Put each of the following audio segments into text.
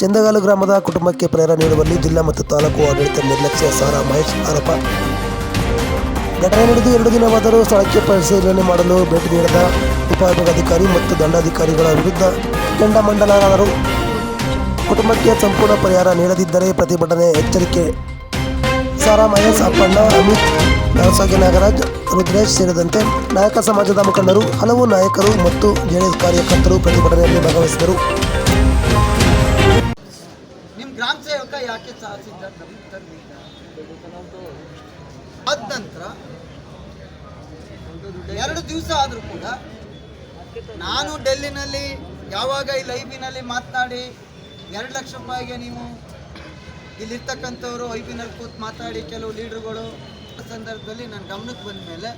ಚಂದಗಾಲು ಗ್ರಾಮದ ಕುಟುಂಬಕ್ಕೆ ಪ್ರೇರಣೆ ನೀಡುವಲ್ಲಿ ಜಿಲ್ಲಾ ಮತ್ತು ತಾಲೂಕು ಆಡಳಿತ ನಿರ್ಲಕ್ಷ್ಯ ಸಾರಾ ಮಹೇಶ್ ಆರೋಪ. ಘಟನೆ ನಡೆದು ಎರಡು ದಿನವಾದರೂ ಸ್ಥಳಕ್ಕೆ ಪರಿಶೀಲನೆ ಮಾಡಲು ಭೇಟಿ ನೀಡದ ಉಪವಿಭಾಗಾಧಿಕಾರಿ ಮತ್ತು ದಂಡಾಧಿಕಾರಿಗಳ ವಿರುದ್ಧ ಕೆಂಡಮಂಡಲರಾದರು ಕುಟುಂಬಕ್ಕೆ ಸಂಪೂರ್ಣ ಪರಿಹಾರ ನೀಡದಿದ್ದರೆ ಪ್ರತಿಭಟನೆ ಎಚ್ಚರಿಕೆ. ಸಾರಾ ಮಹೇಶ್, ಅಪ್ಪಣ್ಣ, ಅಮಿತ್ ನರಸಾಗಿ ನಾಗರಾಜ್ ರುದ್ರೇಶ್ ಸೇರಿದಂತೆ ನಾಯಕ ಸಮಾಜದ ಮುಖಂಡರು, ಹಲವು ನಾಯಕರು ಮತ್ತು ಜೆಡಿಎಸ್ ಕಾರ್ಯಕರ್ತರು ಪ್ರತಿಭಟನೆಯಲ್ಲಿ ಭಾಗವಹಿಸಿದರು. ಗ್ರಾಮ ಸೇವಕ ಯಾಕೆ ಸಾಧಿಸಿದ್ದ ತರಲಿಲ್ಲ ಅದ ನಂತರ ಎರಡು ದಿವಸ ಆದರೂ ಕೂಡ ನಾನು ಡೆಲ್ಲಿನಲ್ಲಿ, ಯಾವಾಗ ಈ ಲೈಬಿನಲ್ಲಿ ಮಾತನಾಡಿ ಎರಡು ಲಕ್ಷ ರೂಪಾಯಿಗೆ ನೀವು ಇಲ್ಲಿರ್ತಕ್ಕಂಥವ್ರು ಐಬಿನಲ್ಲಿ ಬಿನಲ್ಲಿ ಕೂತು ಮಾತಾಡಿ ಕೆಲವು ಲೀಡರ್ಗಳು ಸಂದರ್ಭದಲ್ಲಿ ನನ್ನ ಗಮನಕ್ಕೆ ಬಂದ ಮೇಲೆ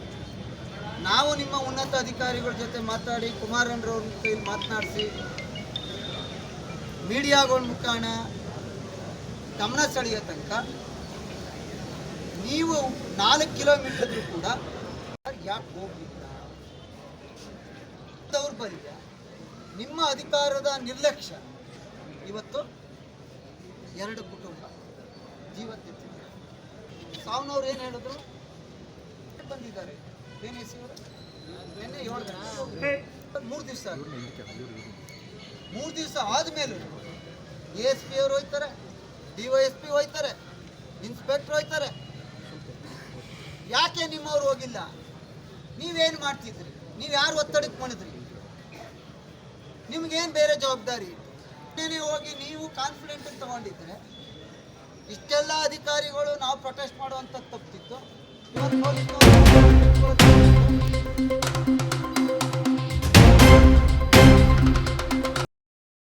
ನಾವು ನಿಮ್ಮ ಉನ್ನತ ಅಧಿಕಾರಿಗಳ ಜೊತೆ ಮಾತಾಡಿ ಕುಮಾರಣ್ಣರವ್ರ ಇಲ್ಲಿ ಮಾತನಾಡಿಸಿ, ಮೀಡಿಯಾಗಳ ಮುಖಾಂಡ ಗಮನ ಸೆಳೆಯೋ ತನಕ ನೀವು ನಾಲ್ಕು ಕಿಲೋಮೀಟರ್ ಕೂಡ ಯಾಕೆ ಹೋಗಿಲ್ಲ ದೌರ್ಬಲ್ಯ. ನಿಮ್ಮ ಅಧಿಕಾರದ ನಿರ್ಲಕ್ಷ್ಯ. ಇವತ್ತು ಎರಡು ಕುಟುಂಬ ಜೀವ ತೆತ್ತಿದೆ ಸಾವನವ್ರು ಏನು ಹೇಳಿದ್ರು? ಬಂದಿದ್ದಾರೆ. ಏನು ಹೆಸರು ಮೂರು ದಿವಸ ಮೂರು ದಿವಸ ಆದಮೇಲೆ. ಎ ಎಸ್ ಪಿ ಅವರು ಹೋಯ್ತಾರೆ ಡಿ ವೈ ಎಸ್ ಪಿ ಹೋಯ್ತಾರೆ ಇನ್ಸ್ಪೆಕ್ಟರ್ ಹೋಯ್ತಾರೆ ಯಾಕೆ ನಿಮ್ಮವ್ರು ಹೋಗಿಲ್ಲ? ನೀವೇನು ಮಾಡ್ತಿದ್ರಿ? ನೀವು ಯಾರು ಒತ್ತಡಕ್ಕೆ ಮಾಡಿದ್ರಿ ನಿಮ್ಗೇನು ಬೇರೆ ಜವಾಬ್ದಾರಿ? ಹೋಗಿ, ನೀವು ಕಾನ್ಫಿಡೆಂಟ್ ತಗೊಂಡಿದ್ರೆ, ಇಷ್ಟೆಲ್ಲ ಅಧಿಕಾರಿಗಳು ನಾವು ಪ್ರೊಟೆಸ್ಟ್ ಮಾಡುವಂಥದ್ದು ತಪ್ಪಿತ್ತು.